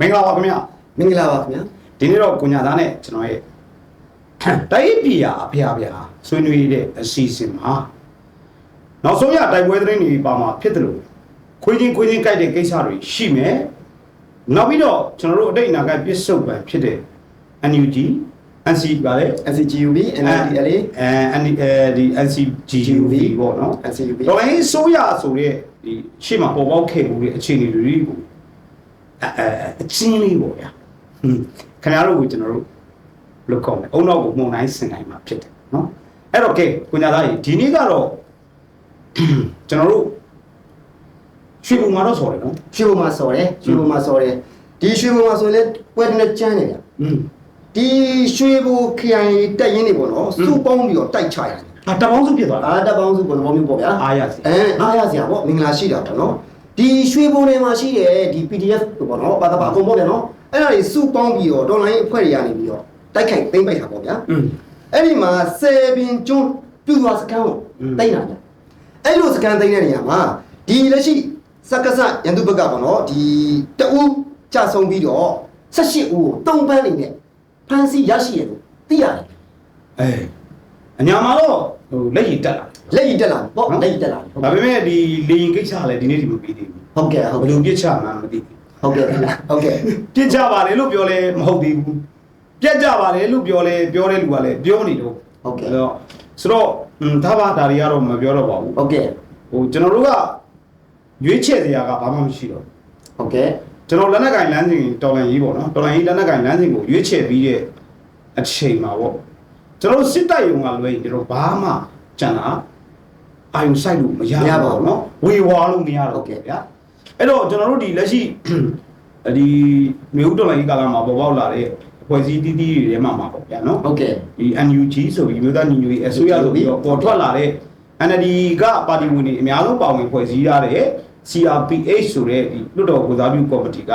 မင်္ဂလာပါခင်ဗျာမင်္ဂလာပါခင်ဗျာဒီနေ့တော့ကိုညာသားနဲ့ကျွန်တော်ရဲ့တိုက်ပြည်ရာအဖေအဖေဟာဆွေးနွေးတဲ့အစီအစဉ်မှာနောက်ဆုံးရတိုက်ပွဲသတင်းတွေပါမှာဖြစ်တယ်လို့ခွေးချင်းခွေးချင်းကြိုက်တဲ့ကိစ္စတွေရှိမယ်နောက်ပြီးတော့ကျွန်တော်တို့အတိတ်အနာဂတ်ပြစ္ဆုတ်ပံဖြစ်တဲ့ NUG NC ပါလေ NCGUB NLDLA အဲ ND အဲဒီ NCGUB ပေါ့နော် NCUB တော်လိုင်းဆိုးရဆိုတဲ့ဒီရှေ့မှာပေါ်ပေါက်ခဲ့မှုတွေအခြေအနေတွေကို အဲအဲအချင်းလေးပေါ့ဗျာဟွန်းခင်ဗျားတို့ကိုကျွန်တော်တို့လောက်ကောင်းတယ်အုံတော့ကိုမှုန်တိုင်းဆင်တိုင်းမှာဖြစ်တယ်နော်အဲ့တော့ကဲကိုညာသားကြီးဒီနေ့ကတော့ကျွန်တော်တို့ရွှေဘုံမှာတော့ဆော်တယ်နော်ရွှေဘုံမှာစော်တယ်ရွှေဘုံမှာစော်တယ်ဒီရွှေဘုံမှာဆိုရင်လည်းပွဲတစ်နဲ့ကျန်းနေဗျာอืมဒီရွှေဘုံခရိုင်တက်ရင်နေပေါ့နော်စုပေါင်းပြီးတော့တိုက်ချရတယ်အာတပေါင်းစုဖြစ်သွားတာအာတက်ပေါင်းစုပေါ့သဘောမျိုးပေါ့ဗျာအားရစီအဲအားရစရာပေါ့မင်္ဂလာရှိတာပေါ့နော် ဒီရွှေဘုံတွေမှာရှိတဲ့ဒီ PDF ပေါ့နော်ဘာသာဘာအကုန်ပေါ့ဗျာနော်အဲ့ဒါတွေစုပေါင်းပြီးတော့ online အဖွဲ့တွေကနေပြီးတော့တိုက်ခိုက်သိမ့်ပိုက်တာပေါ့ဗျာအဲ့ဒီမှာစေပင်ကျွန်းပြူသွားစကန်ကိုတိတ်တာဗျအဲ့လိုစကန်တိတ်တဲ့နေရာမှာဒီလက်ရှိစက္ကစရန်သူဘက်ကပေါ့နော်ဒီတအူးကြဆုံးပြီးတော့18ဦးကိုတုံပန်းနေနဲ့ဖမ်းဆီးရရှိရလို့သိရတယ်အဲအညာမှာတော့ဟိုလက်ရည်တက်လာ လက်ရည်တက်လာပေါ့နော်လက်ရည်တက်လာဟုတ်ဒါပေမဲ့ဒီလေရင်ကိစ္စကလည်းဒီနေ့ဒီမပြီးသေးဘူးဟုတ်ကဲ့ဟုတ်ဘယ်ကဲ့လိုပြစ်ချမှန်းမသိဘူးဟုတ်ကဲ့ခင်ဗျာဟုတ်ကဲ့ပြစ်ကြပါလေလို့ပြောလဲမဟုတ်သေးဘူးပြက်ကြပါလေလို့ပြောလဲပြောတဲ့လူကလည်းပြောနေတော့ဟုတ်ကဲ့အဲ့တော့ဆိုတော့ဟွန်းဒါပါဒါတွေကတော့မပြောတော့ပါဘူးဟုတ်ကဲ့ဟိုကျွန်တော်တို့ကရွေးချယ်စရာကဘာမှမရှိတော့ဘူးဟုတ်ကဲ့ကျွန်တော်လက်နက်ကင်လမ်းစဉ်တော်လန်ကြီးပေါ့နော်တော်လန်ကြီးလက်နက်ကင်လမ်းစဉ်ကိုရွေးချယ်ပြီးတဲ့အချိန်မှာပေါ့ကျွန်တော်တို့စစ်တပ်ယုံကလွဲရင်ကျွန်တော်ဘာမှကြံတာ အာယုံဆိုင်လို့မရဘူးပေါ့နော်ဝေဝါလို့မရတော့ဘူးဗျာအဲ့တော့ကျွန်တော်တို့ဒီလက်ရှိဒီမြို့တော်လိုင်းကာလမှာပေါ်ပေါက်လာတဲ့အဖွဲ့အစည်းတီးတီးတွေထဲမှာမှာပေါ့ဗျာနော်ဟုတ်ကဲ့ဒီ NUG ဆိုပြီးမြို့သားညီညွတ်ရေးအစိုးရဆိုပြီးတော့ပေါ်ထွက်လာတဲ့ NLD ကပါတီဝင်တွေအများဆုံးပါဝင်ဖွဲ့စည်းရတဲ့ CRPH ဆိုတဲ့ဒီလွတ်တော်ကိုစားပြုကော်မတီက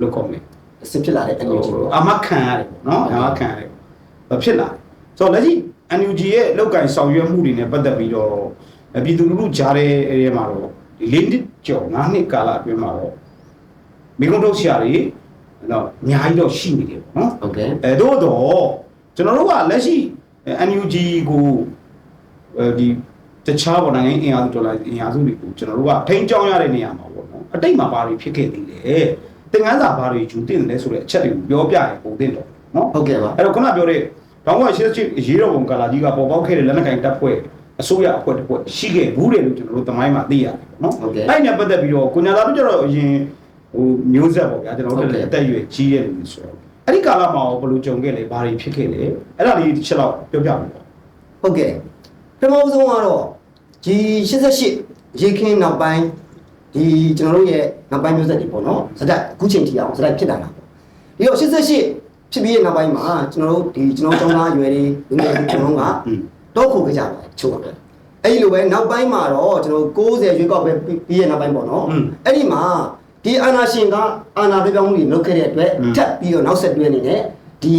လို့ခေါ်မယ်စစ်ဖြစ်လာတဲ့ NUG ပေါ့အမခံရတယ်ပေါ့နော်အမခံရတယ်ဘာဖြစ်လာဆိုတော့လက်ရှိ NUG ရဲ့လောက်ကင်ဆောင်ရွက်မှုတွေနဲ့ပတ်သက်ပြီးတော့ပြည်သူလူထုကြားတဲ့အဲမှာတော့ဒီ၄နှစ်ကျော်၅နှစ်ကာလအတွင်းမှာတော့မိကုံထုတ်ဆရာတွေတော့အများကြီးတော့ရှိနေတယ်ပေါ့နော်ဟုတ်ကဲ့အဲတို့တော့ကျွန်တော်တို့ကလက်ရှိ NUG ကိုအဲဒီတခြားပေါ်နိုင်ငံအင်အားစုဒေါ်လာအင်အားစုတွေကိုကျွန်တော်တို့ကထိန်းကျောင်းရတဲ့နေရာမှာပေါ့နော်အတိတ်မှာဘာတွေဖြစ်ခဲ့သေးလဲသင်ခန်းစာဘာတွေယူတင်တယ်လဲဆိုတဲ့အချက်တွေကိုပြောပြရင်ပုံတင်တော့နော်ဟုတ်ကဲ့ပါအဲ့တော့ခုနပြောတဲ့ တောင်းဝရှစ်ချစ်ရေးတော်ပုံကာလာကြီးကပေါ်ပေါက်ခဲ့တဲ့လက်နက်ကင်တပ်ဖွဲ့အစိုးရအဖွဲ့တစ်ဖွဲ့ရှိခဲ့ဘူးတယ်လို့ကျွန်တော်တို့သမိုင်းမှာသိရတယ်ပေါ့နော်ဟုတ်ကဲ့အဲ့နဲ့ပတ်သက်ပြီးတော့ကိုညာသားတို့ကျတော့အရင်ဟိုမျိုးဆက်ပေါ့ဗျာကျွန်တော်တို့ဟုတ်ကဲ့လည်းအသက်အရွယ်ကြီးရဲ့လူတွေဆိုတော့အဲ့ဒီကာလမှာရောဘယ်လိုကြုံခဲ့လဲဘာတွေဖြစ်ခဲ့လဲအဲ့ဒါလေးတစ်ချက်တော့ပြောပြမယ်ပေါ့ဟုတ်ကဲ့ပထမဆုံးကတော့ဒီ88ရေခင်းနောက်ပိုင်းဒီကျွန်တော်တို့ရဲ့နောက်ပိုင်းမျိုးဆက်တွေပေါ့နော်စတိုက်အခုချိန်ထိအောင်စတိုက်ဖြစ်လာတာပေါ့ဒီတော့88 ဖြစ်ပြီးတဲ့နောက်ပိုင်းမှာကျွန်တော်တို့ဒီကျွန်တော်ကျောင်းသားအရွယ်တွေငယ်ငယ်ကျွန်တော်က อืม တော့ခုကြကြပါတယ်ချို့ပါတယ်အဲ့ဒီလိုပဲနောက်ပိုင်းမှာတော့ကျွန်တော်90ရွေးကောက်ပဲပြီးရဲ့နောက်ပိုင်းပေါ့နော်အဲ့ဒီမှာဒီအာနာရှင်ကအာနာပြပြောင်းမှုတွေလုပ်ခဲ့တဲ့အတွက်ထပ်ပြီးတော့နောက်ဆက်တွဲအနေနဲ့ဒီ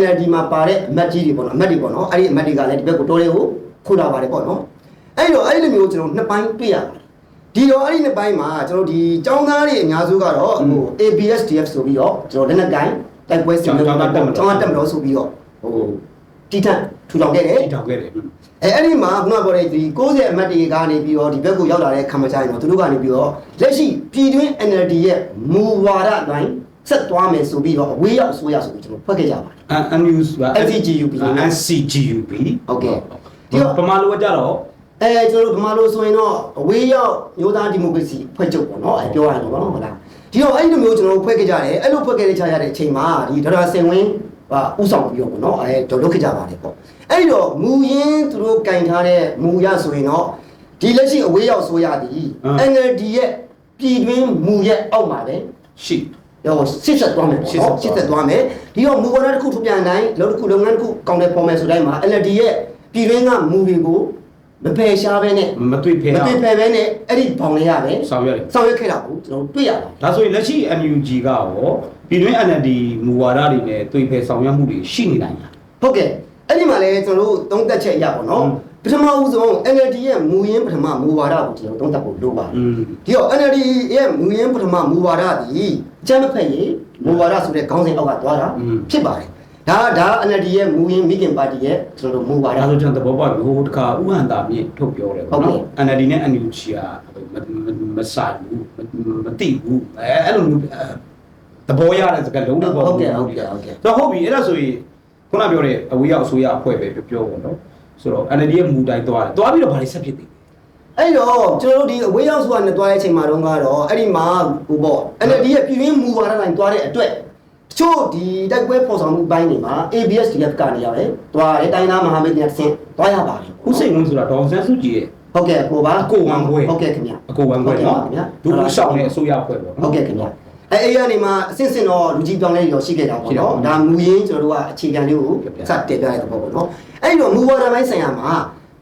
NLD မှာပါတဲ့အမတ်ကြီးတွေပေါ့နော်အမတ်တွေပေါ့နော်အဲ့ဒီအမတ်တွေကလည်းဒီဘက်ကိုတော်လေးကိုခိုးတာပါတယ်ပေါ့နော်အဲ့တော့အဲ့ဒီလိုမျိုးကျွန်တော်နှစ်ပိုင်းတွေ့ရပါတယ်ဒီတော့အဲ့ဒီနှစ်ပိုင်းမှာကျွန်တော်ဒီចောင်းသားတွေအများစုကတော့ဟို ABSDF ဆိုပြီးတော့ကျွန်တော်လက်နက်ကိုင်း တိုက်ပွဲစီမံကျောင်းသားတက်မတော်ဆိုပြီးတော့ဟိုတီထန်ထူထောင်ခဲ့တယ်တည်ထောင်ခဲ့တယ်อืมအဲအဲ့ဒီမှာခုနကပြောတဲ့ဒီ60အမတ်တွေကနေပြီးတော့ဒီဘက်ကိုရောက်လာတဲ့ခံမချိုင်းတော့သူတို့ကနေပြီးတော့လက်ရှိပြည်တွင်း NLD ရဲ့မူဝါဒအတိုင်းဆက်သွားမယ်ဆိုပြီးတော့အဝေးရောက်အစိုးရဆိုပြီးကျွန်တော်ဖွဲ့ခဲ့ကြပါတယ်အန် news ပါ NCGUB NCGUB ဟုတ်ကဲ့ဒီတော့ပမာလိုကကြတော့အဲကျွန်တော်တို့ဗမာလိုဆိုရင်တော့အဝေးရောက်မျိုးသားဒီမိုကရေစီဖွဲ့ချုပ်ပေါ့နော်အဲပြောရတယ်ပေါ့နော်ဟုတ်လား ဒီတော့အဲ့ဒီလိုမျိုးကျွန်တော်တို့ဖွဲ့ခဲ့ကြတယ်အဲ့လိုဖွဲ့ခဲ့ကြရတဲ့အချိန်မှာဒီဒေါက်တာစင်ဝင်းဟာဥဆောင်ပြီးတော့ပေါ့နော်အဲတို့လုပ်ခဲ့ကြပါတယ်ပေါ့အဲ့ဒီတော့မူရင်းသူတို့ကင်ထားတဲ့မူရဆိုရင်တော့ဒီလက်ရှိအဝေးရောက်ဆိုရသည် NLD ရဲ့ပြည်တွင်းမူရဲ့အောက်မှာပဲရှိရောစစ်ဆက်သွားမယ်ပေါ့နော်စစ်ဆက်သွားမယ်ဒီတော့မူဝါဒတစ်ခုထုတ်ပြန်တိုင်းလုပ်တစ်ခုလုပ်ငန်းတစ်ခုကောင်းတဲ့ပေါ်မယ်ဆိုတိုင်းမှာ NLD ရဲ့ပြည်တွင်းကမူတွေကို မပယ်ရှားပဲနဲ့မတွေ့ဖဲမအောင် တွေ့ပယ်ပဲနဲ့အဲ့ဒီဘောင်လေးရပဲဆောင်ရွက်တယ် ဆောင်ရွက်ခဲ့တာကိုကျွန်တော်တို့တွေ့ရတာ ဒါဆိုရင်လက်ရှိ NUG ကရောပြည်တွင်း NLD မူဝါဒတွေနဲ့တွေ့ဖဲဆောင်ရွက်မှုတွေရှိနေနိုင်လား ဟုတ်ကဲ့အဲ့ဒီမှာလည်းကျွန်တော်တို့သုံးသက်ချက်အရပါတော့နော်ပထမဦးဆုံး NLD ရဲ့မူရင်းပထမမူဝါဒကိုကျွန်တော်သုံးသက်ဖို့လိုပါတယ်ဒီတော့ NLD ရဲ့မူရင်းပထမမူဝါဒသည်အကြမ်းမဖက်ရေးမူဝါဒဆိုတဲ့ခေါင်းစဉ်အောက်ကသွားတာอืม ဖြစ်ပါတယ် ဒါဒါ NLD ရဲ့မူရင်းမိခင်ပါတီရဲ့ကျွန်တော်တို့မူဝါဒဒါဆိုကျွန်တော်သဘောပေါက်ပြီဟိုတခါဥဟန္တာမြင့်ထုတ်ပြောတယ်ဟုတ်ပေါ့ကဲ့နော် NLD နဲ့ NUG ကမမမဆိုင်ဘူးမမတိဘူးအဲအဲ့လိုမျိုးအဲသဘောရတဲ့စကားလုံးတွေပေါ့ဟုတ်ကဲ့ဟုတ်ကဲ့ဟုတ်ကဲ့တော့ဟုတ်ပြီအဲ့ဒါဆိုရင်ခုနပြောတဲ့အဝေးရောက်အစိုးရအဖွဲ့ပဲပြောပြောပေါ့နော်ဆိုတော့ NLD ရဲ့မူတိုင်းသွားတယ်သွားပြီးတော့ဗာလေးဆက်ဖြစ်သေးတယ်အဲ့တော့ကျွန်တော်တို့ဒီအဝေးရောက်ဆိုတာနဲ့တွားတဲ့အချိန်မှာတော့ကတော့အဲ့ဒီမှာဟိုပေါ့ NLD ရဲ့ပြည်ရင်းမူဝါဒတိုင်းတွားတဲ့အတွက်တ ချို့ဒီတိုက်ပွဲဖော်ဆောင်မှုပိုင်းတွေမှာ ABSDF ကနေရတယ်တွားတယ်တိုင်းသားမဟာမိတ်တွေဆင်းတွားရပါတယ်ဥစိန်ဝင်းဆိုတာဒေါအောင်ဆန်းစုကြည်ရဲ့ဟုတ်ကဲ့ကိုပါအကိုဝမ်းခွဲဟုတ်ကဲ့ခင်ဗျာအကိုဝမ်းခွဲနော်ဟုတ်ကဲ့ပါခင်ဗျာဒုဥဆောင်တဲ့အစိုးရအဖွဲ့ပေါ့နော်ဟုတ်ကဲ့ခင်ဗျာအဲအဲ့ရနေမှာအစစ်စစ်တော့လူကြီးပြောင်းလဲရောရှိခဲ့တာပေါ့နော်ဒါမူရင်းကျွန်တော်တို့ကအခြေခံလေးကိုစတင်ပြရတဲ့ပေါ့ပေါ့နော်အဲ့တော့မူဝါဒပိုင်းဆိုင်ရာမှာ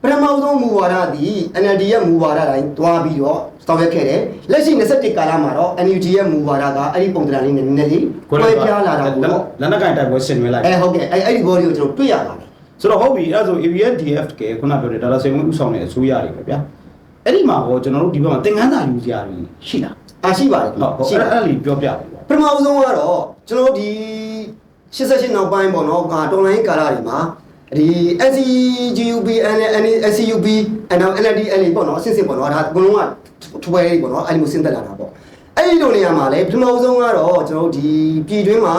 ပထမဆုံးမူဝါဒသည် NLD ရဲ့မူဝါဒတိုင်းတွားပြီးတော့ ဆောင်ရွက်ခဲ့တယ်လက်ရှိ21ကာလမှာတော့ NUG ရဲ့မူဝါဒကအဲ့ဒီပုံစံလေးနဲ့နည်းနည်းလေးကွဲပြားလာတာပေါ့နော်လက်နက်ကင်တိုက်ပွဲဆင်နွှဲလိုက်အဲဟုတ်ကဲ့အဲ့အဲ့ဒီဘောလေးကိုကျွန်တော်တွေ့ရပါတယ်ဆိုတော့ဟုတ်ပြီအဲ့ဒါဆို ABSDF ကခုနပြောတဲ့ဒါလာစိန်ဝင်းဥဆောင်တဲ့အစိုးရတွေပဲဗျာအဲ့ဒီမှာဟောကျွန်တော်တို့ဒီဘက်မှာသင်ခန်းစာယူစရာတွေရှိလားအားရှိပါတယ်ဟုတ်ဟုတ်ရှိအဲ့ပါဒါအဲ့ဒါလေးပြောပြပါဦးပထမဆုံးကတော့ကျွန်တော်တို့ဒီ88နောက်ပိုင်းပေါ့နော်ကတော်လိုင်းကာလတွေမှာဒီ SCGUB and SCUB and now NLD အဲ့ဒီပေါ့နော်အစစ်စစ်ပေါ့နော်ဒါအကုန်လုံးက ထွဲလေးပေါ့နော်အဲ့ဒီမျိုးဆင်းသက်လာတာပေါ့အဲ့ဒီလိုနေရာမှာလည်းပထမဆုံးကတော့ကျွန်တော်တို့ဒီပြည်တွင်းမှာ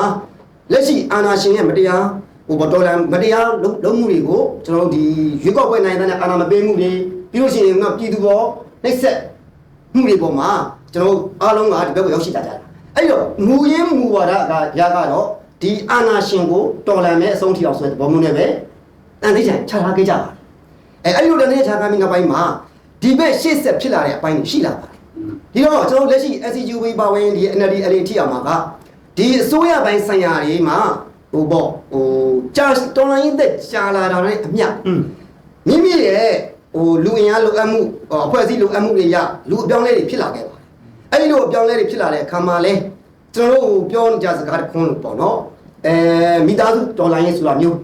လက်ရှိအာဏာရှင်ရဲ့မတရားဟိုပေါ့တော်လန်မတရားလုံးမှုတွေကိုကျွန်တော်တို့ဒီရွေးကောက်ပွဲနိုင်တဲ့အာဏာမပေးမှုတွေပြီးလို့ရှိရင်တော့ပြည်သူပေါ်နှိပ်စက်မှုတွေပေါ်မှာကျွန်တော်တို့အားလုံးကဒီဘက်ကိုရောက်ရှိကြကြတာအဲ့တော့မူရင်းမူဝါဒကရကတော့ဒီအာနာရှင်ကိုတော်လန်မဲ့အဆုံးထိအောင်ဆိုတဲ့ဘောမျိုးနဲ့ပဲအန်သိချန်ခြားထားခဲ့ကြပါတယ်အဲအဲ့ဒီလိုတနေ့ခြားထားပြီးနောက်ပိုင်းမှာ ဒီဘက်ရှေ့ဆက်ဖြစ်လာတဲ့အပိုင်းတွေရှိလာပါတယ်ဒီတော့ကျွန်တော်တို့လက်ရှိ SCUB ပါဝင်ဒီ NLD အလေးထိအောင်မှာကဒီအစိုးရပိုင်းဆိုင်ရာတွေမှာဟိုပေါ့ဟိုကြာတော်လန်ရင်သက်ကြာလာတာနဲ့အမျှอืมမိမိရဲ့ဟိုလူအင်အားလိုအပ်မှုဟိုအဖွဲ့အစည်းလိုအပ်မှုတွေရလူအပြောင်းလဲတွေဖြစ်လာခဲ့ပါတယ်။အဲဒီလိုအပြောင်းလဲတွေဖြစ်လာတဲ့အခါမှာလဲကျွန်တော်တို့ပြောနေကြစကားတစ်ခွန်းလို့ပေါ့နော်။အဲမိသားစုဒေါ်လာရေးဆိုတာမျိုး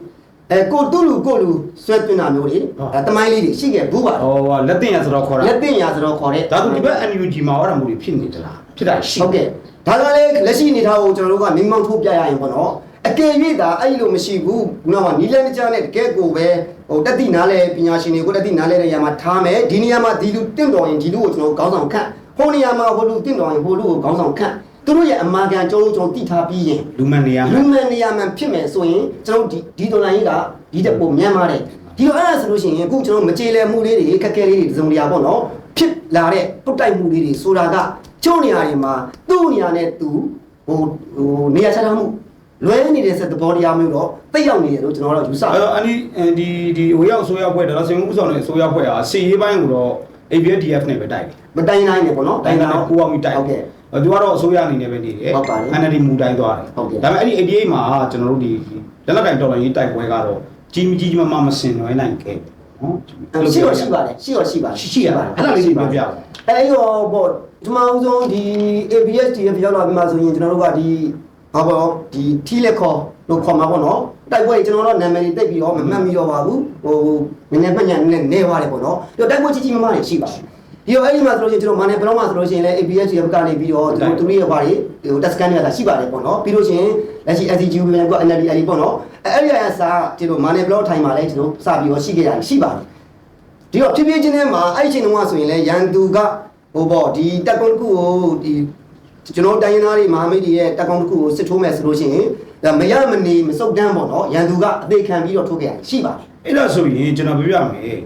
အဲကိုတူလူကိုလူဆွဲသွင်းတာမျိုးတွေအဲတမိုင်းလေးတွေရှိခဲ့ဘူးပါတော့ဟောလက်တင်ရဆိုတော့ခေါ်တာလက်တင်ရဆိုတော့ခေါ်တဲ့ဒါဆိုဒီဘက် NUG မှာဟောတာမျိုးတွေဖြစ်နေသလားဖြစ်တာရှိဟုတ်ကဲ့ဒါကလည်းလက်ရှိအနေထားကိုကျွန်တော်တို့ကမိမောင်းထိုးပြရရင်ပေါ့နော်အကယ်၍သာအဲ့လိုမရှိဘူးခုနကနီလန်းတကြားနဲ့တကယ်ကိုပဲဟိုတက်တိနားလဲပညာရှင်တွေကိုတက်တိနားလဲတဲ့နေရာမှာထားမယ်ဒီနေရာမှာဒီလူတင့်တော်ရင်ဒီလူကိုကျွန်တော်ခေါင်းဆောင်ခန့်ဟိုနေရာမှာဟိုလူတင့်တော်ရင်ဟိုလူကိုခေါင်းဆောင်ခန့် သူတို့ရဲ့အမာခံကျွန်တော်တို့ကျွန်တော်တိထားပြီးရင်လူမှန်နေရလူမှာမှန်နေရာမှန်ဖြစ်မယ်ဆိုရင်ကျွန်တော်ဒီဒီဒေါ်လာကြီးကဒီတက်ပုံမြန်ပါတယ်ဒီလိုအဲ့ဒါဆိုလို့ရှိရင်အခုကျွန်တော်မကြေလည်မှုလေးတွေခက်ခဲလေးတွေဒီစုံတရာပေါ့နော်ဖြစ်လာတဲ့ပုတ်တိုက်မှုလေးတွေဆိုတာကကျုံနေရာတွေမှာသူ့နေရာနဲ့သူဟိုဟိုနေရာချထားမှုလွဲနေတဲ့စက်သဘောတရားမျိုးတော့တိတ်ရောက်နေတယ်လို့ကျွန်တော်တို့ယူဆတယ်အဲ့တော့အနီဒီဒီဝေရောက်အစိုးရအဖွဲ့ဒါလာစိန်ဝင်းဥဆောင်တဲ့အစိုးရအဖွဲ့ဟာစီရေးပိုင်းကိုတော့ ABSDF နဲ့ပဲတိုက်တယ်မတိုင်းတိုင်းနေပေါ့နော်တိုင်းကတော့ကိုအောင်မိတိုက်ဟုတ်ကဲ့ သူကတော့အစိုးရအနေနဲ့ပဲနေတယ်ဟုတ်ပါတယ် NLD မူတိုင်းသွားတယ်ဟုတ်ကဲ့ ဒါပေမဲ့အဲ့ဒီ88မှာကျွန်တော်တို့ဒီလက်လက်ကင်တော်လိုင်းရေးတိုက်ပွဲကတော့ကြီးမကြီးမမမစင်နွယ်နိုင်ခဲ့နော်ရှိတော့ရှိပါတယ်ရှိတော့ရှိပါတယ်ရှိရှိရအဲ့ဒါလေးပြောပြပါ အဲ့တော့ပေါ့ဒီမှာဦးဆုံးဒီ ABSDF ရောက်လာပြီးမှဆိုရင်ကျွန်တော်တို့ကဒီဘာပေါ့ဒီထီလက်ခေါ်လို့ခေါ်မှာပေါ့နော်တိုက်ပွဲကျွန်တော်တို့နာမည်တွေတိတ်ပြီးတော့မမှတ်မိတော့ပါဘူးဟိုနည်းနည်းမှတ်ညံနဲ့နေပါတယ်ပေါ့နော်ဒီတော့တိုက်ပွဲကြီးကြီးမားမားတွေရှိပါတယ် ဒီတော့အဲ့ဒီမှာဆိုလို့ရှိရင်ကျွန်တော်မာနယ်ဘလော့မှာဆိုလို့ရှိရင်လည်း ABSDF ကနေပြီးတော့သူတို့သူတို့ရဲ့ဘာတွေဟိုတက်စကန်တွေကရှိပါတယ်ပေါ့နော်ပြီးလို့ရှိရင်လက်ရှိ SCGU ပြန်က NLD အဲ့ဒီပေါ့နော်အဲ့ဒီအရာစာကျွန်တော်မာနယ်ဘလော့ထိုင်မှာလည်းကျွန်တော်စပြီးတော့ရှိခဲ့တာရှိပါတယ်ဒီတော့ဖြည်းဖြည်းချင်းထဲမှာအဲ့ဒီအချိန်တုန်းကဆိုရင်လည်းရန်သူကဟိုပေါ့ဒီတက်ကွန်တစ်ခုကိုဒီကျွန်တော်တိုင်းရင်းသားတွေမဟာမိတ်တွေရဲ့တက်ကွန်တစ်ခုကိုစစ်ထိုးမယ်ဆိုလို့ရှိရင်ဒါမရမနေမစုတ်တန်းပေါ့နော်ရန်သူကအသေးခံပြီးတော့ထိုးခဲ့ရရှိပါတယ်အဲ့ဒါဆိုရင်ကျွန်တော်ပြောပြမယ်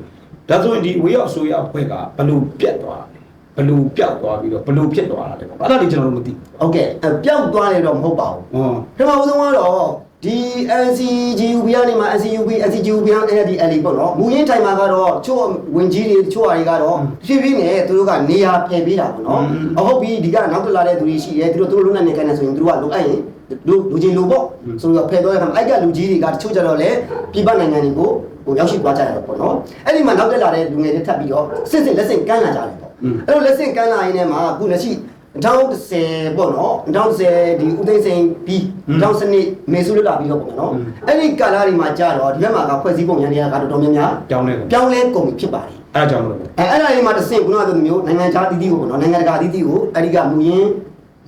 ဒါဆိုရင်ဒီဝေရောက်အစိုးရအဖွဲ့ကဘလို့ပြတ်သွားတယ်ဘလို့ပြောက်သွားပြီးတော့ဘလို့ဖြစ်သွားတာလဲပေါ့အဲ့ဒါလေးကျွန်တော်တို့မသိဟုတ်ကဲ့အဲပျောက်သွားတယ်တော့မဟုတ်ပါဘူးဘူးဟောပထမဆုံးကတော့ဒီ NCGUB ကနေမှ NCUB NCGUB နဲ့ NLD ပေါ့နော်မူရင်းထိုင်မှာကတော့ချို့ဝင်ကြီးတွေချို့ဟာတွေကတော့ဖြည်းဖြည်းနဲ့သူတို့ကနေရာဖယ်ပေးတာပေါ့နော်အဟုတ်ပြီဒီကနောက်တက်လာတဲ့သူတွေရှိတယ်သူတို့သူတို့လုံနိုင်နေခိုင်းနေဆိုရင်သူတို့ကလုံအပ်ရင် လူလူချင်းလူပေါ့ဆိုတော့ဖယ်သွားတဲ့အခါမှာအဲ့ကလူကြီးတွေကတချို့ကြတော့လေပြည်ပနိုင်ငံတွေကိုဟိုရောက်ရှိသွားကြတယ်ပေါ့နော်အဲ့ဒီမှာနောက်တက်လာတဲ့လူငယ်တွေထပ်ပြီးတော့စစ်စစ်လက်စစ်ကမ်းလာကြတယ်ပေါ့အဲ့လိုလက်စစ်ကမ်းလာရင်းနဲ့မှာအခုလက်ရှိ2010ပေါ့နော်2010ဒီဦးသိန်းစိန်ပြီး2012မေစုလွတ်လာပြီးတော့ပေါ့နော်အဲ့ဒီကာလတွေမှာကြာတော့ဒီဘက်မှာကဖွဲ့စည်းပုံရန်တွေကတော်တော်များများကြောင်းလဲကုန်ပြောင်းလဲကုန်ပြီဖြစ်ပါတယ်အဲ့ဒါကြောင့်မလို့အဲအဲ့ဒါတွေမှာတစ်ဆင့်ခုနကပြောသလိုမျိုးနိုင်ငံခြားတည်တည်ကိုပေါ့နော်နိုင်ငံတကာတည်တည်ကိုအဲ့ဒီကမူရင်း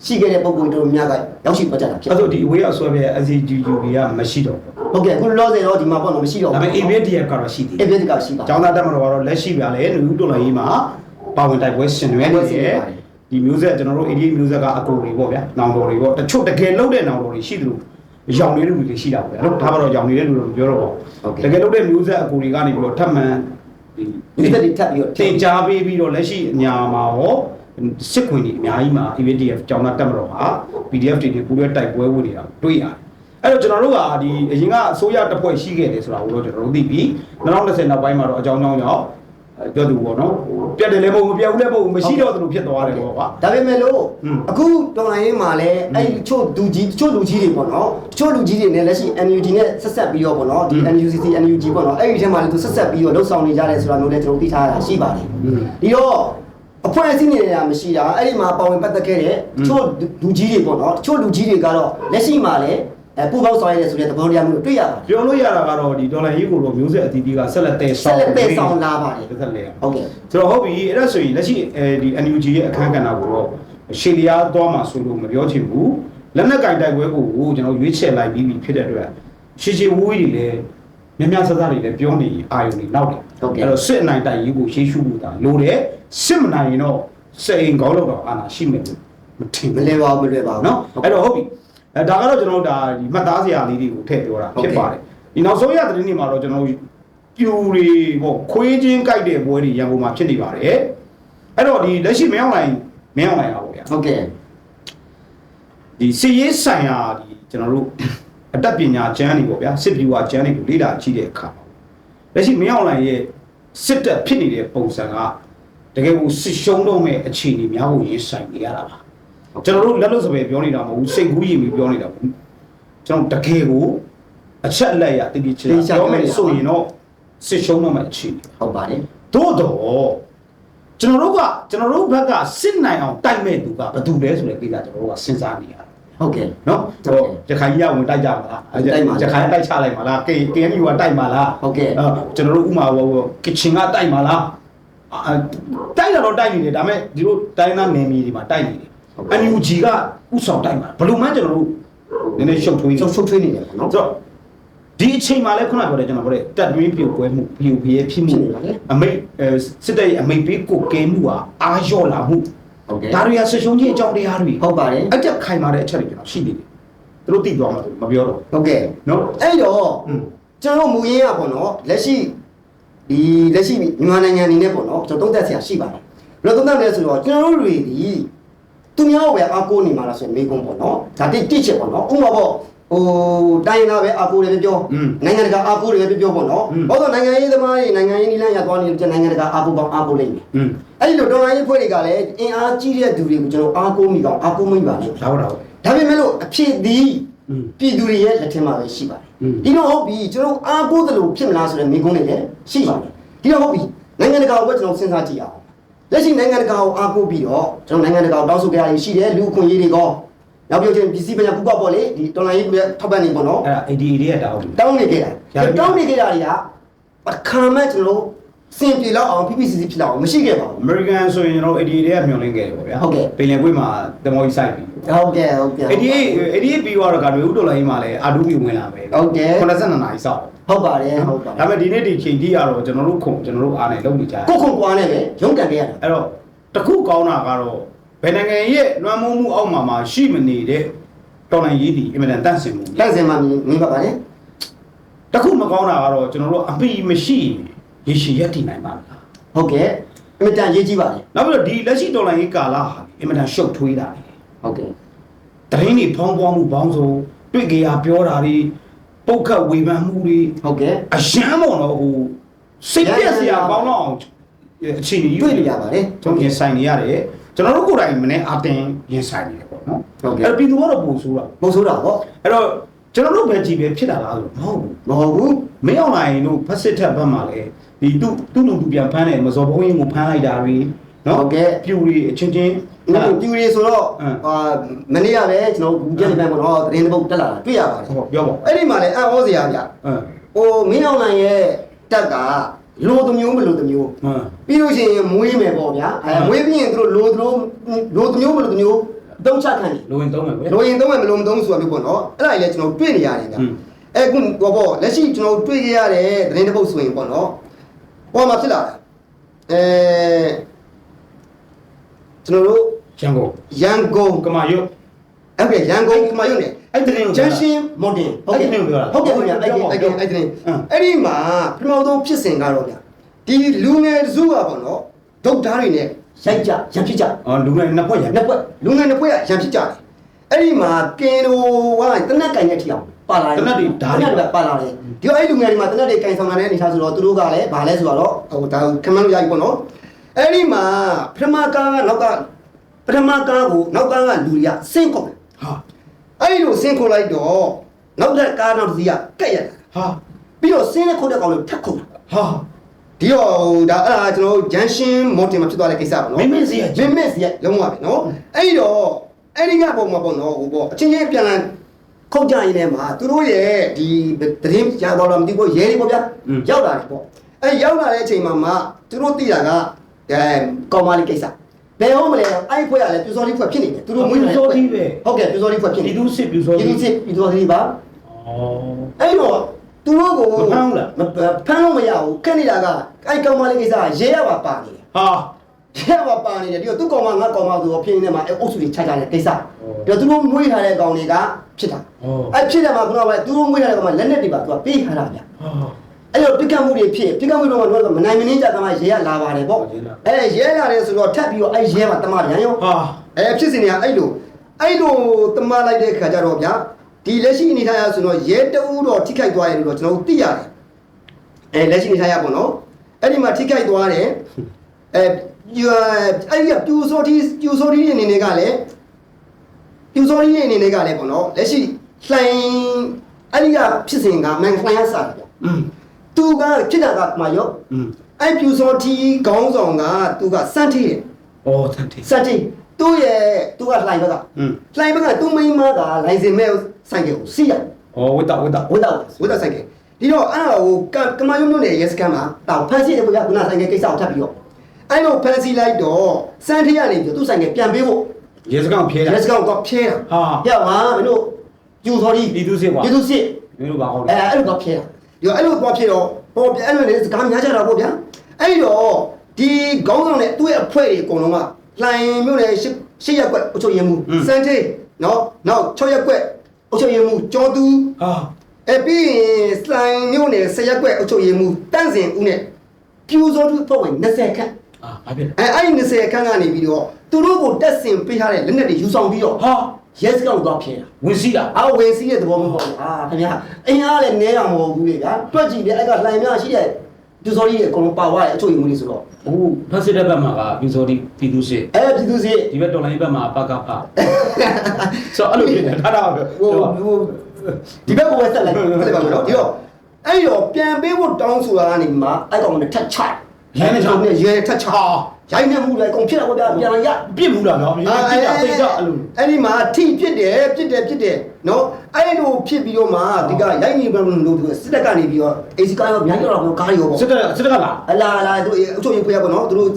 ရှိခဲ့တဲ့ပုံပုံတို့များကရောက်ရှိသွားကြတာဖြစ်အဲ့ဆိုဒီအဝေးရောက်ဆွဲပြဲ SCGUB ကမရှိတော့ဘူးဟုတ်ကဲ့အခုလောဆယ်တော့ဒီမှာပေါ့နော်မရှိတော့ဒါပေမဲ့ ABDF ကတော့ရှိသေးတယ် ABS ကရှိပါကျောင်းသားတက်မတော်ကတော့လက်ရှိပြလဲလူဦးတော်လိုင်းကြီးမှာပါဝင်တိုက်ပွဲရှင်တွေနေတယ်ဒီမျိုးဆက်ကျွန်တော်တို့ AD မျိုးဆက်ကအကူတွေပေါ့ဗျာနောင်တော်တွေပေါ့တချို့တကယ်လုံးတဲ့နောင်တော်တွေရှိတယ်လို့ရောင်နေတဲ့လူတွေရှိတာပေါ့ဗျာနော်ဒါမှတော့ရောင်နေတဲ့လူတွေပြောတော့ပေါ့တကယ်လုံးတဲ့မျိုးဆက်အကူတွေကနေပြီးတော့ထပ်မံဒီဒီသက်တွေထပ်ပြီးတော့တင်ကြားပေးပြီးတော့လက်ရှိအညာမှာရော စစ်ခွင်တွေအများကြီးမှာ AVDF ကြောင်းသားတက်မတော်ဟာ PDF တွေနဲ့ပူးတွဲတိုက်ပွဲဝင်နေတာတွေ့ရတယ်အဲ့တော့ကျွန်တော်တို့ကဒီအရင်ကအစိုးရတပ်ဖွဲ့ရှိခဲ့တယ်ဆိုတာကိုတော့ကျွန်တော်တို့သိပြီး2020နောက်ပိုင်းမှာတော့အကြောင်းကြောင်းကြောင့်ပြောသူပေါ့နော်ပြတ်တယ်လည်းမဟုတ်ဘူးပြတ်ဘူးလည်းမဟုတ်ဘူးမရှိတော့သလိုဖြစ်သွားတယ်ပေါ့ကွာဒါပေမဲ့လို့အခုတော်လိုင်းရင်းမှာလည်းအဲ့ဒီချို့လူကြီးချို့လူကြီးတွေပေါ့နော်ချို့လူကြီးတွေနဲ့လက်ရှိ NUG နဲ့ဆက်ဆက်ပြီးတော့ပေါ့နော်ဒီ NUCC NUG ပေါ့နော်အဲ့ဒီထဲမှာလည်းသူဆက်ဆက်ပြီးတော့လှုပ်ဆောင်နေကြတယ်ဆိုတာမျိုးလည်းကျွန်တော်သိထားတာရှိပါတယ်ဒီတော့ အဖွဲ့အစည်းနေရမရှိတာအဲ့ဒီမှာပါဝင်ပတ်သက်ခဲ့တဲ့ချို့လူကြီးတွေပေါ့နော်ချို့လူကြီးတွေကတော့လက်ရှိမှာလည်းအဲပူပေါင်းဆောင်ရတဲ့ဆိုတဲ့သဘောတရားမျိုးတွေ့ရပါတယ်ပြောလို့ရတာကတော့ဒီဒေါ်လာရေးကိုတော့မျိုးဆက်အသီးသီးကဆက်လက်တည်ဆဆောက်င်းလက်ပဲဆောင်လာပါတယ်ဆက်လက်ရဟုတ်ကဲ့ဆိုတော့ဟုတ်ပြီအဲ့ဒါဆိုရင်လက်ရှိအဲဒီ NUG ရဲ့အခန်းကဏ္ဍကိုတော့ရှေလျားသွားမှာဆိုလို့မပြောချင်ဘူးလက်နက်ကင်တိုက်ပွဲကိုကျွန်တော်ရွေးချယ်လိုက်ပြီးပြီဖြစ်တဲ့အတွက်ရှေရှေဝူးကြီးတွေလည်းမြတ်မြတ်ဆဆတွေလည်းပြောနေအာယုန်တွေနောက်တယ်အဲ့တော့စစ်အနိုင်တိုက်ရေးကိုရှေးရှုဖို့တာလိုတယ် စစ်မနိုင်ရင်တော့စိတ်အိမ်ကောင်းတော့အာနာရှိမယ်လို့မထင်မဘူးလဲပါဘူးမလွယ်ပါဘူးနော်အဲ့တော့ဟုတ်ပြီအဲဒါကတော့ကျွန်တော်တို့ဒါဒီမှတ်သားစရာလေးတွေကိုထည့်ပြောတာဖြစ်ပါတယ်ဒီနောက်ဆုံးရသတင်းတွေမှာတော့ကျွန်တော်တို့ပြူတွေပေါ့ခွေးချင်းကြိုက်တဲ့ပွဲတွေရန်ကုန်မှာဖြစ်နေပါတယ်အဲ့တော့ဒီလက်ရှိမင်းအောင်လိုင်းမင်းအောင်လိုင်းပါပေါ့ဗျာဟုတ်ကဲ့ဒီစစ်ရေးဆိုင်ရာဒီကျွန်တော်တို့အတတ်ပညာကျမ်းတွေပေါ့ဗျာစစ်ဗျူဟာကျမ်းတွေကိုလေ့လာကြည့်တဲ့အခါမှာလက်ရှိမင်းအောင်လိုင်းရဲ့စစ်တပ်ဖြစ်နေတဲ့ပုံစံက တကယ်ကိုစစ်ရှုံးတော့မဲ့အခြေအနေများကိုရင်ဆိုင်နေရတာပါကျွန်တော်တို့လက်လို့စပယ်ပြောနေတာမဟုတ်ဘူးစိတ်ကူးရင်ပြီးပြောနေတာပေါ့ကျွန်တော်တကယ်ကိုအချက်အလက်ရတည်တည်ချင်ပြောမယ်ဆိုရင်တော့စစ်ရှုံးတော့မှအခြေအနေဟုတ်ပါတယ်သို့တော့ကျွန်တော်တို့ကကျွန်တော်တို့ဘက်ကစစ်နိုင်အောင်တိုက်မဲ့သူကဘယ်သူလဲဆိုတဲ့ကိစ္စကျွန်တော်တို့ကစဉ်းစားနေရတယ်ဟုတ်ကဲ့နော်ဟိုရခိုင်ကြီးကဝင်တိုက်ကြပါလားရခိုင်တိုက်ချလိုက်ပါလား K KNU ကတိုက်ပါလားဟုတ်ကဲ့အဲကျွန်တော်တို့ဥမာဟိုကချင်ကတိုက်ပါလားအာ တိုက်တာတော့တိုက်နေတယ်ဒါပေမဲ့ဒီလိုတိုင်းသားနယ်မြေတွေမှာတိုက်နေတယ် NUG ကဥဆောင်တိုက်မှာဘယ်လိုမှကျွန်တော်တို့နည်းနည်းရှုပ်ထွေးနေချုပ်ချုပ်ထွေးနေတယ်ပေါ့နော်ဆိုတော့ဒီအချိန်မှာလဲခုနပြောတယ်ကျွန်တော်ပြောတယ်တက်တွင်းပြုတ်ပွဲမှုပြူပြဲဖြစ်မှုဖြစ်နေပါလေအမိတ်အဲစစ်တပ်ရဲ့အမိတ်ပေးကိုကဲမှုဟာအာရော့လာမှုဟုတ်ကဲ့ဒါတွေကဆက်ရှုံးခြင်းအကြောင်းတရားတွေဟုတ်ပါတယ်အတက်ခိုင်မာတဲ့အချက်တွေကျွန်တော်ရှိနေတယ်သူတို့သိသွားမှာသူမပြောတော့ဟုတ်ကဲ့နော်အဲ့တော့อืมကျွန်တော်မူရင်းရပေါ့နော်လက်ရှိ ဒီလက်ရှိမြန်မာနိုင်ငံအနေနဲ့ပေါ့နော်ကျွန်တော်သုံးသပ်ဆရာရှိပါတယ်ဘယ်လိုသုံးသပ်လဲဆိုတော့ကျွန်တော်တို့တွေဒီသူများကိုပဲအားကိုးနေမှာလားဆိုရင်မေးခွန်းပေါ့နော်ဒါတိတိချက်ပေါ့နော်ဥပမာပေါ့ဟိုတိုင်းလာပဲအားကိုးတယ်ပြောနိုင်ငံတကာအားကိုးတယ်ပြောပေါ့နော်ဘာလို့နိုင်ငံရေးသမားတွေနိုင်ငံရေးနည်းလမ်းရသွားနေတယ်နိုင်ငံတကာအားကိုးကောင်းအားကိုးလိမ့်မယ်အဲ့ဒီလိုဒေါ်လာရေးဖွဲ့တွေကလည်းအင်အားကြီးတဲ့သူတွေကိုကျွန်တော်အားကိုးမိကောင်းအားကိုးမိပါလေဟုတ်ပါဘူးဒါပေမဲ့လို့အဖြစ်သည် ပြည်သူတွေရဲ့လက်ထက်မှာပဲရှိပါတယ်อืมဒီတော့ဟုတ်ပြီကျွန်တော်အားကိုးတယ်လို့ဖြစ်မလားဆိုတဲ့မိကုန်းတွေလည်းရှိပါတယ်ဒီတော့ဟုတ်ပြီနိုင်ငံတကာကိုပဲကျွန်တော်စဉ်းစားကြည့်အောင်လက်ရှိနိုင်ငံတကာကိုအားကိုးပြီးတော့ကျွန်တော်နိုင်ငံတကာကိုတောင်းဆိုကြရရှိတယ်လူအခွင့်အရေးတွေကောနောက်ပြောချင်းပြည်စည်းပညာပူပေါက်ပေါ့လေဒီတော်လိုင်းရေးထောက်ပံ့နေပေါ့နော်အဲ့ဒါ ADA တွေကတောင်းတယ်တောင်းနေကြတာရပြီတောင်းနေကြတာတွေကအခါမဲ့ကျွန်တော် စင်ပြေလောက်အောင် PPCC ဖြစ်လောက်အောင်မရှိခဲ့ပါဘူး American ဆိုရင်ကျွန်တော် ADA တွေကမျှော်လင့်ခဲ့တယ်ပေါ့ဗျာဟုတ်ကဲ့ ပင်လယ်ကွေ့မှာတမောကြီးစိုက်ပြီဟုတ်ကဲ့ဟုတ်ကဲ့88 88ပြီးတော့ကတွေဥဒေါ်လာကြီးမှာလည်းအာဒူမီဝင်လာမယ်ဟုတ်ကဲ့82နာရီစောက် ဟုတ်ပါတယ်ဟုတ်ပါတဒါယ်ပေမဲ့ဒီနေ့ဒီချိန်ထိကတော့ကျွန်တော်တို့ခုံကျွန်တော်တို့အားနဲ့လုပ်နေကြတယ်ကိုခွန်ကွာနဲ့ပဲရုန်းကန်ခဲ့ရတာအဲ့တော့တခုကောင်းတာကတော့ဘယ်နိုင်ငံရဲ့လွှမ်းမိုးမှုအောက်မှာမှရှိမနေတဲ့တော်လိုင်းရေးဒီအင်မတန်တန့်စင်မှု လက်စင်မှာမြင်ပါပါလေတခုမကောင်းတာကတော့ကျွန်တော်တို့အပိမရှိရေ ရှည်ရက်တည်နိုင်ပါလားဟုတ်ကဲ့အမြဲတမ်းရေးကြည့်ပါလေနောက်ပြီးတော့ဒီလက်ရှိတော်လိုင်းရေးကာလဟာအင်မတန်ရှုပ်ထွေးတာလေဟုတ်ကဲ့တရင်တွေဖောင်းပွားမှုပေါင်းစုံတွေ့ကြရပြောတာတွေပုတ်ခတ်ဝေဖန်မှုတွေဟုတ်ကဲ့အရန်ပေါ့နော်ဟိုစိတ်ပြက်စရာကောင်းတော့အောင်အခြေအနေယူတွေ့နေရပါတယ်ကျွန်တော်ရင်ဆိုင်နေရတယ်ကျွန်တော်တို့ကိုယ်တိုင်မနေ့အတင်ရင်ဆိုင်နေတယ်ပေါ့နော်ဟုတ်ကဲ့အဲ့ပြည်သူကတော့ပို့ဆိုးတာမဟုတ်ဆိုတာပေါ့အဲ့တော့ကျွန်တော်တို့ပဲကြည်ပဲဖြစ်တာလားဆိုတော့မဟုတ်ဘူးမဟုတ်ဘူးမင်းအောင်လိုင်းတို့ဖက်စစ်ထက်ဘက်မှာလေ ဒီသူသူ့လူသူပြန်ဖမ်းတယ်မစော်ဘုံရင်ကိုဖမ်းလိုက်တာတွေနော်ဟုတ်ကဲ့ ပြူတွေအချင်းချင်းဒီပြူရီဆိုတော့အင်းအာမနေ့ကပဲကျွန်တော်ဘူးကြက်နေပိုင်းပေါ့နော်သတင်းတစ်ပုတ်တက်လာတာတွေ့ရပါတယ်ဟောပြောပါအဲ့ဒီမှာလည်းအံ့ဩစရာဗျအင်းဟိုမင်းအောင်လိုင်ရဲ့တက်ကလိုတစ်မျိုးမလိုတစ်မျိုးအင်းပြီးလို့ရှိရင်မွေးမယ်ပေါ့ဗျာအဲမွေးပြီးရင်သူတို့လိုသူတို့လိုတစ်မျိုးမလိုတစ်မျိုးသုံးချခံနေလိုရင်သုံးမယ်ကွယ်လိုရင်သုံးမယ်မလို့မသုံးဘူးဆိုတာမျိုးပေါ့နော်အဲ့ဒါကြီးလည်းကျွန်တော်တွေ့နေရတယ်ဗျอืมအဲခုဘောပေါ့လက်ရှိကျွန်တော်တွေ့ခဲ့ရတဲ့သတင်းတစ်ပုဒ်ဆိုရင်ပေါ့နော် ဟောမှာဖြစ်လာတာအဲကျွန်တော်တို့ရန်ကုန်ရန်ကုန်ကမာရွတ်ဟုတ်ကဲ့ရန်ကုန်ကမာရွတ်နေအဲ့တရင်ကိုဂျန်ရှင်မော်တင်ဟုတ်ကဲ့အဲ့ဒီကိုပြောတာဟုတ်ကဲ့ခင်ဗျအဲ့ဒီပြောပါအဲ့ဒီပြောအဲ့ဒီအင်းအဲ့ဒီမှာပထမဆုံးဖြစ်စဉ်ကတော့ဗျဒီလူငယ်စုကပေါ့နော်ဒုတ်ဓာတ်တွေနဲ့ရိုက်ကြရံဖြစ်ကြအော်လူငယ်နှစ်ဖွဲ့ရန်နှစ်ဖွဲ့လူငယ်နှစ်ဖွဲ့ကရံဖြစ်ကြတယ်အဲ့ဒီမှာကင်တိုကတနက်ကင်တဲ့ထီအောင် ပါလာတယ်တနက်တွေဓာတ်တွေတနက်တွေပါလာတယ်ဒီတော့အဲ့ဒီလူငယ်တွေမှာတနက်တွေကင်ဆောင်လာတဲ့အနေထားဆိုတော့သူတို့ကလည်းဗာလဲဆိုတော့ဟိုဒါခမန်းလို့ရပြီပေါ့နော်အဲ့ဒီမှာပထမကားကနောက်ကပထမကားကိုနောက်ကားကလူတွေကစင့်ကုန်တယ်ဟာအဲ့ဒီလိုဆင်းခုတ်လိုက်တော့နောက်တဲ့ကားနောက်တစ်စီးကကက်ရက်လာဟာပြီးတော့ဆင်းတဲ့ခုတ်တဲ့ကောင်လေးကိုထပ်ခုတ်တာဟာဒီတော့ဒါအဲ့ဒါကျွန်တော်တို့ဂျန်ရှင်းမော်တင်မှာဖြစ်သွားတဲ့ကိစ္စပေါ့နော်မင်းမင်းစီရဲ့မင်းမင်းစီရဲ့လုံးဝပဲနော်အဲ့ဒီတော့အဲ့ဒီကပုံမှာပေါ့နော်ဟိုပေါ့အချင်းချင်းပြန်လာ ခုတ်ကြရင်လည်းမှာသူတို့ရဲ့ဒီသတင်းရတော့လားမသိဘူးရဲတွေပေါ့ဗျာရောက်လာတယ်ပေါ့အဲ့ရောက်လာတဲ့အချိန်မှာမှသူတို့သိတာကအဲကောင်မလေးကိစ္စဘယ်ဟုတ်မလဲအဲ့ဒီဖွဲ့ကလည်းပြူစော်လေးဖွဲ့ဖြစ်နေတယ်သူတို့မွေးနေတယ်ဟုတ်ကဲ့ပြူစော်လေးဖွဲ့ဖြစ်နေဒီတယ်သူစစ်ပြူစောဒီလိုစစ်ပြီးတော့ဒီပါအော်အဲ့တော့သူတို့ကိုမဖမ်းဘူးလားမဖမ်းလို့မရဘူးခက်နေတာကအဲ့ကောင်မလေးကိစ္စကရဲရပါပါနေတယ်ဟာ ရဲရပါပါနေတယ်ဒီတော့သူ့ကောင်မငါကောင်မဆိုတော့ဖြစ်နေမှာအဲ့အုပ်စုတွေခြားခြားတဲ့ကိစ္စဩဒီတော့သူတို့မွေးထားတဲ့ကောင်တွေကဖြစ်တာဩအဲ့ဖြစ်တယ်မှာခုနကပဲသူတို့မွေးထားတဲ့ကောင်မလက်နဲ့တွေပါသူကပေးထားတာဗျဟာအဲ့တော့ပြစ်ကတ်မှုတွေဖြစ်ပြစ်ကတ်မှုတော့တော့မနိုင်မနှင်းကြကမှရဲရလာပါတယ်ပေါ့ဟုတ်တယ်လားအဲ့ရဲရတယ်ဆိုတော့ထပ်ပြီးတော့အဲ့ရဲမှာတမပြန်ရောဟာအဲဖြစ်စဉ်တွေကအဲ့လိုအဲ့လိုတမလိုက်တဲ့ခါကျတော့ဗျာဒီလက်ရှိအနေထားရဆိုတော့ရဲတအူးတော့ထိခိုက်သွားတယ်လို့တော့ကျွန်တော်တို့သိရတယ်အဲလက်ရှိအနေထားရပေါ့နော်အဲ့ဒီမှာထိခိုက်သွားတယ်အဲယူ အဲ့ဒီကပြူစောတီပြူစောတီအနေနဲ့ကလည်းပြူစောတီအနေနဲ့ကလည်းပေါ့နော်လက်ရှိလှိုင်းအဲ့ဒီကဖြစ်စဉ်ကမန်လှိုင်းရစားတယ်ဗျာ อืม သူကဖြစ်တာကမှရော อืม အဲ့ပြူစောတီခေါင်းဆောင်ကသူကစန့်ထီတယ် အော်တန်တီ စက်တီသူ့ရဲ့သူကလှိုင်ဘက်က อืม လှိုင်ဘက်ကသူ့မိန်းမကလိုင်စင်မဲ့ဆိုင်ကကိုစီးရ အော်ဝတ်တာဝတ်တာ ဝတ်တော့ဝတ်တော့ဆိုင်ကဒီတော့အဲ့ဒါကိုကကမာယုံမျိုးနဲ့ရဲစကန်မှာတောက်ဖန်စီတယ်ဘုရားခုနဆိုင်ကကိစ္စကိုထပ်ပြီးတော့ အဲ့လိုဖန်စီလိုက်တော့စန်ထီရနေပြီးသူ့ဆိုင်ကပြန်ပေးဖို့ရေစကောင်ဖြဲတာရဲစကန်ကဖြဲတာဟာပြငါမင်းတို့ယူစော်ဒီပြည်သူစစ်ကွာပြည်သူစစ် မင်းတို့ဘာဟုတ်အဲလဲအဲ့လိုတော့ဖြဲတာဒီတော့အဲ့လိုတော့ဖြဲတော့ဟောပြန်အဲ့လိုလေစကားများကြတာပေါ့ဗျာအဲ့တော့ဒီခေါင်းဆောင်နဲ့သူ့ရဲ့အဖွဲ့တွေအကုန်လုံးကလှိုင်မျိုးနဲ့ရှစ်ရှစ်ရက်ကွက်အချုပ်ရမှုစန်တေနော်နောက်6ရက်ကွက်အချုပ်ရမှုကျော်သူဟာအပြီးရင်လှိုင်မျိုးနဲ့10ရက်ကွက်အချုပ်ရမှုတန့်စင်ဦးနဲ့ပြူစောသူဖွဲ့ဝင်20ခန့်အာ ဘာဖြစ်လဲအဲအဲ့ဒီ20ခန့်ကနေပြီးတော့သူတို့ကိုတက်ဆင်ပေးထားတဲ့လက်နက်တွေယူဆောင်ပြီးတော့ဟာရဲစကောင်တော့ဖြဲတာဝင်စီးတာအာဝင်စီးတဲ့သဘောမျိုးပေါ့အာခင်ဗျာအင်အားလည်းနဲတာမဟုတ်ဘူးလေဗျာတွက်ကြည့်တယ်အဲ့ကလှိုင်များရှိတဲ့ဒီစော်ကြီးရဲ့အကုန်လုံးပါသွားတယ်အချို့ယူမှုတွေဆိုတော့ဟိုဖက်စစ်တဲ့ဘက်မှာကပြည်စောတိပြည်သူစစ်အဲ့ပြည်သူစစ်ဒီဘက်တော်လိုင်းဘက်မှာပကဖဆိုအဲ့လိုဖြစ်နေတာဒါတော့ဟိုဟိုဒီဘက်ကိုပဲဆက်လိုက်ဆက်လိုက်ပါမယ်နော်ဒီတော့အဲ့တော့ပြန်ပေးဖို့တောင်းဆိုတာကနေမှအဲ့ကောင်နဲ့ထက်ချ ရဲနဲ့ရဲထက်ချရိုင်းနေမှုလည်းအကုန်ဖြစ်တာပေါ့ဗျာပြန်ရပြစ်ဘူးလားဗျာပြစ်တာပြစ်ကြအဲ့လိုအဲ့ဒီမှာထိဖြစ်တယ်ဖြစ်တယ်ဖြစ်တယ်နော်အဲ့လိုဖြစ်ပြီးတော့မှဒီကရိုက်နေဘယ်လိုလုပ်ပြီးစစ်တပ်ကနေပြီးတော့အေစီကားရောမြန်ကြောက်တော့ကားရောပေါ့စစ်တပ်စစ်တပ်ကလာအလာလာသူအချို့ရေးဖွေးရပေါ့နော်သူတို့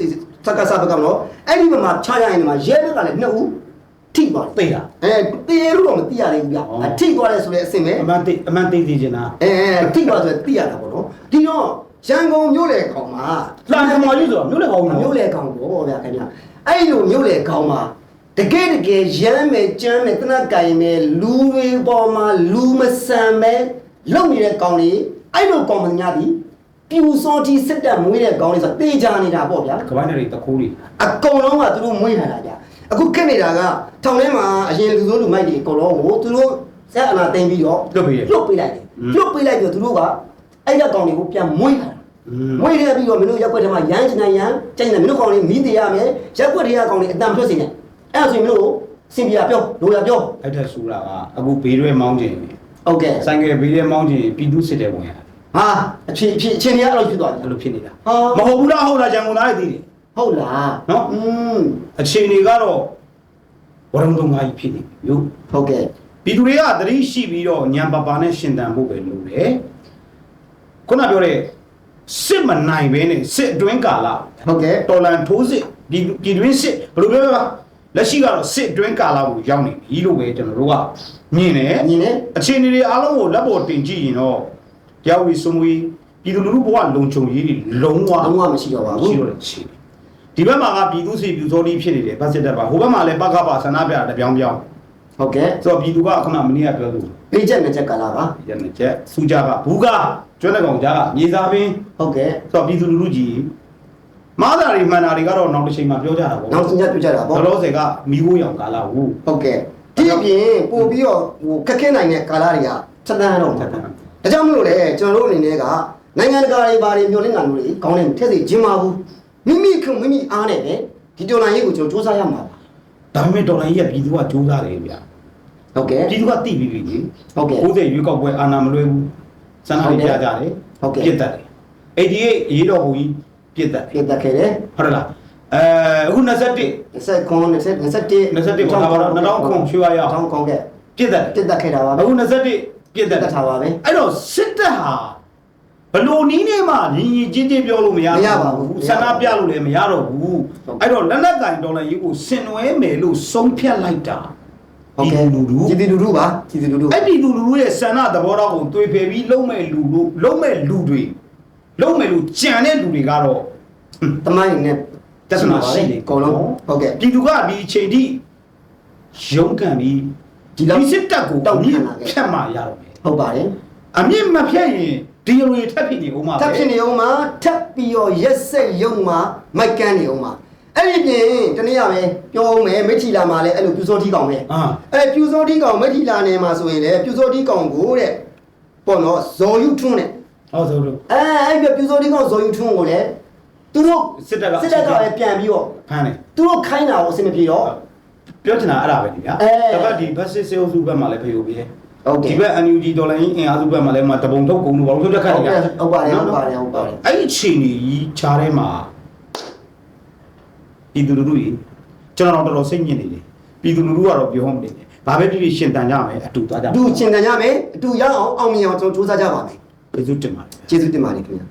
စက်ကစားဘက်ကမနော်အဲ့ဒီမှာချရရင်မှာရဲဘက်ကလည်းနှစ်ဦးထိသွားတယ်သိတာအဲတေးလို့တော့မသိရသေးဘူးဗျအထိသွားတယ်ဆိုတဲ့အစင်ပဲအမှန်သိအမှန်သိသိချင်တာအဲထိသွားဆိုသိရတာပေါ့နော်ဒီတော့ ရန်ကုန်မြို့လေကောင်မှာလာကမာကြီးဆိုတော့မြို့လည်းကောင်းမြို့လေကောင်ပေါ့ဗျာခင်ဗျအဲ့လိုမြို့လေကောင်မှာတကယ်တကယ်ရမ်းမယ်ကြမ်းမယ်တနက်ကင်မယ်လူတွေပေါ်မှာလူမဆန်ပဲလုံနေတဲ့ကောင်လေးအဲ့လိုကောင်မညာဒီပြူစောတီစစ်တပ်မွေးတဲ့ကောင်လေးဆိုတေးကြနေတာပေါ့ဗျာကပိုင်းတွေတခိုးတွေအကုန်လုံးကသူတို့မွေးထားတာဗျအခုခက်နေတာကထောင်ထဲမှာအရင်လူစိုးလူမိုက်တွေအကုန်လုံးကိုသူတို့ဆက်အနာသိမ်းပြီးတော့လွတ်ပြီးရလွတ်ပေးလိုက်တယ်อืมလွတ်ပေးလိုက်ပြီးတော့သူတို့က အဲ့ရက်ကောင်တွေကိုပြန်မွေးလာမွေးရပြီးတော့မင်းတို့ရက်ွက်ထဲမှာရမ်းချင်ရမ်းကြိုက်နေမင်းတို့ကောင်တွေမီးတရားမယ်ရက်ွက်တွေကကောင်တွေအတန်ထွက်စေနေအဲ့ဒါဆိုရင်မင်းတို့စင်ပြပြောလိုရပြောအဲ့ထက်ဆိုးတာကအခုဘေးရွဲမောင်းခြင်းဟုတ်ကဲ့ဆိုင်ကယ်ဘေးရွဲမောင်းခြင်းပြည်သူစစ်တဲ့ဝင်ရဟာအဖြစ်အဖြစ်အချင်းတွေကအဲ့လိုဖြစ်သွားတယ်အဲ့လိုဖြစ်နေတာမဟုတ်ဘူးလားဟုတ်လားဂျန်ကုန်သားတွေသိတယ်ဟုတ်လားနော်อืมအချင်းတွေကတော့ဝရံတုံငါကြီးဖြစ်နေပြီဟုတ်ကဲ့ပြည်သူတွေကသတိရှိပြီးတော့ညံပါပါနဲ့ရှင်တန်ဖို့ပဲလုပ်တယ် ခုနပြောတဲ့စစ်မနိုင်ဘဲနဲ့စစ်အတွင်းကာလဟုတ်ကဲ့တော်လန်ထိုးစစ်ဒီပြည်တွင်းစစ်ဘယ်လိုပြောလဲပါလက်ရှိကတော့စစ်အတွင်းကာလကိုရောက်နေပြီလို့ပဲကျွန်တော်တို့ကမြင်တယ်ညီနေအခြေအနေတွေအားလုံးကိုလက်ပေါ်တင်ကြည့်ရင်တော့တရားဝီစုံဝီပြည်သူလူထုဘဝလုံခြုံရေးတွေလုံးဝလုံးဝမရှိတော့ပါဘူးရှိတော့တဲ့အခြေအနေဒီဘက်မှာကပြည်သူစီပြည်စောတိဖြစ်နေတယ်ဗတ်စစ်တပ်ပါဟိုဘက်မှာလည်းပကပဆန္ဒပြတာတပြောင်းပြောင်း ဟုတ်ကဲ့ဆိုတော့ပြည်သူကခုနမနေ့ကပြောလို့ပေးချက်နဲ့ချက်ကာလာပါရနေချက်စူကြကဘူးကကျွမ်းတဲ့ကောင်ကြားကမြေစာပင်ဟုတ်ကဲ့ဆိုတော့ပြည်သူလူထုကြီးမားတာတွေမှန်တာတွေကတော့နောက်တစ်ချိန်မှာပြောကြတာပေါ့နောက်စညပြကြတာပေါ့လောလောဆယ်ကမိခိုးရောင်ကာလာဟုဟုတ်ကဲ့ဒီအပြင်ပို့ပြီးတော့ဟိုခက်ခဲနိုင်တဲ့ကာလာတွေကချက်တန်းတော့ထမှာက်ထက်ဒါကြောင့်မလို့လေကျွန်တော်တို့အနေနဲ့ကနိုင်ငံတကာတွေဘာတွေမျှော်လင့်တာမျိုးတွေကောင်းတယ်ထည့်စီခြင်းပါဘူးမိမိခုမိမိအားနဲ့ပဲဒီတော်လိုင်းရေးကိုကျွန်တော်စူးစမ်းရမှာပါဒါပေမဲ့ဒေါ်လာကြီးကပြည်သူကစူးစမ်းတယ်ဗျာ ဟုတ်ကဲ့ပြည်သူကတိပြီးပြီလေဟုတ်ကဲ့90ရွေးကောက်ပွဲအာဏာမလွဲဘူးစန္ဒတွေပြကြတယ်ဟုတ်ကဲ့ပြစ်တတ်တယ်88ရေးတော်ဟိုကြီးပြစ်တတ်တယ်ဖြစ်တတ်ခဲ့တယ်ဟုတ်လားအဲအခု21 20ခွန်20 21 21ကိုဒါပါတော့2000ခွန်ရွှေရရအောင်တောင်းကောင်းခဲ့ပြစ်တတ်တယ်တက်တက်ခဲ့တာပါပဲအခု21ပြစ်တတ်တတယ်တ်ထားပါပဲအဲ့တော့စစ်တပ်ဟာဘလို့နီးနေမှညီညီချင်းချင်းပြောလို့မရမရပါဘူးဆန္ဒပြလို့လည်းမရတော့ဘူးဟုတ်အဲ့တော့လက်လက်ကင်ဒေါ်လာကြီးကိုဆင်နွဲမယ်လို့ဆုံးဖြတ်လိုက်တာ ဟုတ်ကဲ့လူလူကြည်တူလူပါကြည်တူလူအဲ့ဒီလူလူရဲ့ဆန္ဒသဘောထားကိုတွေးဖယ်ပြီးလုံးမဲ့လူလူလုံးမဲ့လူတွေလုံးမဲ့လူကြံတဲ့လူတွေကတော့တမိုင်းနဲ့တသနာရှိနေအကုန်လုံးဟုတ်ကဲ့ပြည်သူကဒီအချိန်ထိရုန်းကန်ပြီးဒီလောက်ဒီစစ်တပ်ကိုတောက်အခံမြင့်လာခဲ့ဖြတ်မှရတော့မယ်ဟုတ်ပါတယ်အမြင့်မဖြတ်ရင်ဒီလူတွေထပ်ဖြစ်နေဦးမှာပဲထပ်ဖြစ်နေအောင်မှာထပ်ပြီးတော့ရက်ဆက်ရုံမှာမိုက်ကန်းနေအောင်မှာ အဲ့ဒီပြင်တနည်းအားပဲပြောအောင်မယ်မိထီလာမှာလည်းအဲ့လိုပြူစောတီကောင်ပဲအာအဲ့ပြူစောတီကောင်မိထီလာနယ်မှာဆိုရင်လည်းပြူစောတီကောင်ကိုတဲ့ပေါ့နော်ဇော်ယူထွန်းတဲ့ဟောဆိုလို့အဲအဲ့ပြပြူစောတီကောင်ဇော်ယူထွန်းကိုလည်းသူတို့စစ်တပ်ကစစ်တပ်ကလည်းပြန်ပြီးတော့ဖမ်းတယ်သူတို့ခိုင်းတာကိုအဆင်မပြေတော့ပြောချင်တာအဲ့ဒါပဲဒီဗျာအဲတပတ်ဒီဘတ်စစ်စေအုပ်စုဘက်မှာလည်းဖေယိုပြီးတယ်ဟုတ်ကဲ့ဒီဘက် NUG ဒေါ်လာရင်းအင်အားစုဘက်မှာလည်းမတပုံထုတ်ကုန်လို့ဘာလို့ထုတ်တက်ခတ်နေကြဟုတ်ပါတယ်ဟုတ်ပါတယ်ဟုတ်ပါတယ်အဲ့ဒီအချိန်ကြီးခြားထဲမှာ ပြည်သူလူထုကြီးကျွန်တော်တော်တော်စိတ်ညစ်နေတယ်ပြည်သူလူထုကတော့ပြောမနေတယ်ဘာပဲဖြစ်ဖြစ်ရှင်တန်ကြမယ်အတူသွားကြအတူရှင်းတန်ကြမယ်အတူရအောင်အောင်မြင်အောင်ကျွန်တော်စူးစမ်းကြပါမယ်ကျေးဇူးတင်ပါတယ်ကျေးဇူးတင်ပါတယ်ခင်ဗျာ